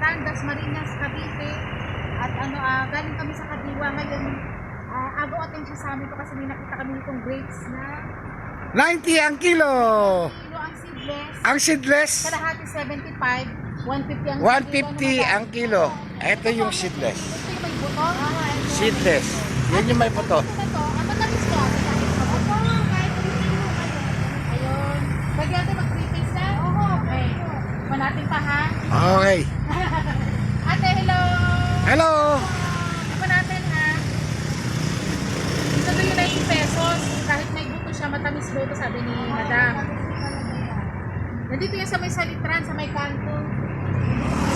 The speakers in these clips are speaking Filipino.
Salitran, Dasmariñas, Cavite. At ano, ah, galing kami sa Kadiwa ngayon. Uh, agaw atensya sa amin po kasi may nakita kami nitong grapes na 90 ang kilo. kilo ang seedless. Ang seedless, Kalahati 75, 150 ang 150 ang kilo. Ito yung seedless. Ito yung may buto. Ah, ito. Seedless. Yan yung may puto. Ito to. Ang matamis ko. Ayun. Pwede natin mag-pre-taste na? Oo. Okay. Kuha natin pa ha. Okay. Ate, hello. Hello. Kuha natin ha. Ito to yung 90 pesos. Buto siya, matamis daw to sabi ni Madam. Nandito yan sa may salitran, sa may kanto.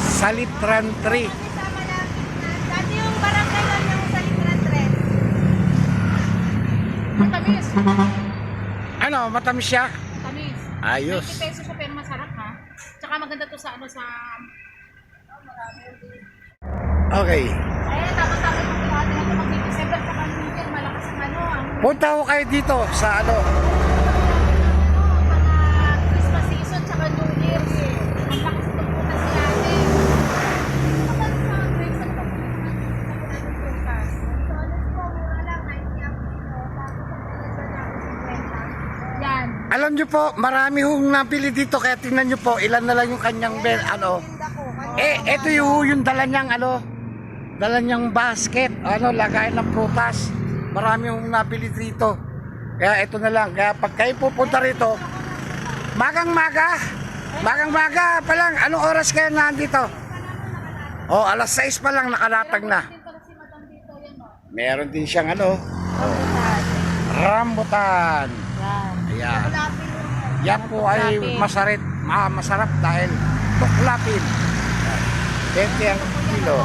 Salitran tree. Sa malapit na. Dati yung barangay lang yung salitran 3. Matamis. Ano, matamis siya? Tamis. Ayos. 90 pesos siya pero masarap ha. Tsaka maganda to sa ano sa... Okay. Mag-December pa kami yan. Malakas ang. Ang Punta ko kayo dito sa ano. mga Christmas season tsaka New Year's. Ang lakas itong putas si ate. Kapag sa grapes, ano ba putas? Yan. Alam nyo po, marami hong napili dito kaya tingnan nyo po ilan na lang yung kanyang ben, ano. Eh, eto yung, yung dala niyang ano, dala niyang basket, ano, lagayan ng prutas. Marami hong napili dito. Kaya ito na lang, kaya pag kayo pupunta rito, magang maga, magang maga pa lang, anong oras kayo nandito? Oh, alas 6 pa lang nakalatag na. O. Meron din siyang ano, rambutan. Yan. Ayan. Yan po ay masarap, ma masarap dahil tuklapin. 20 ang kilo.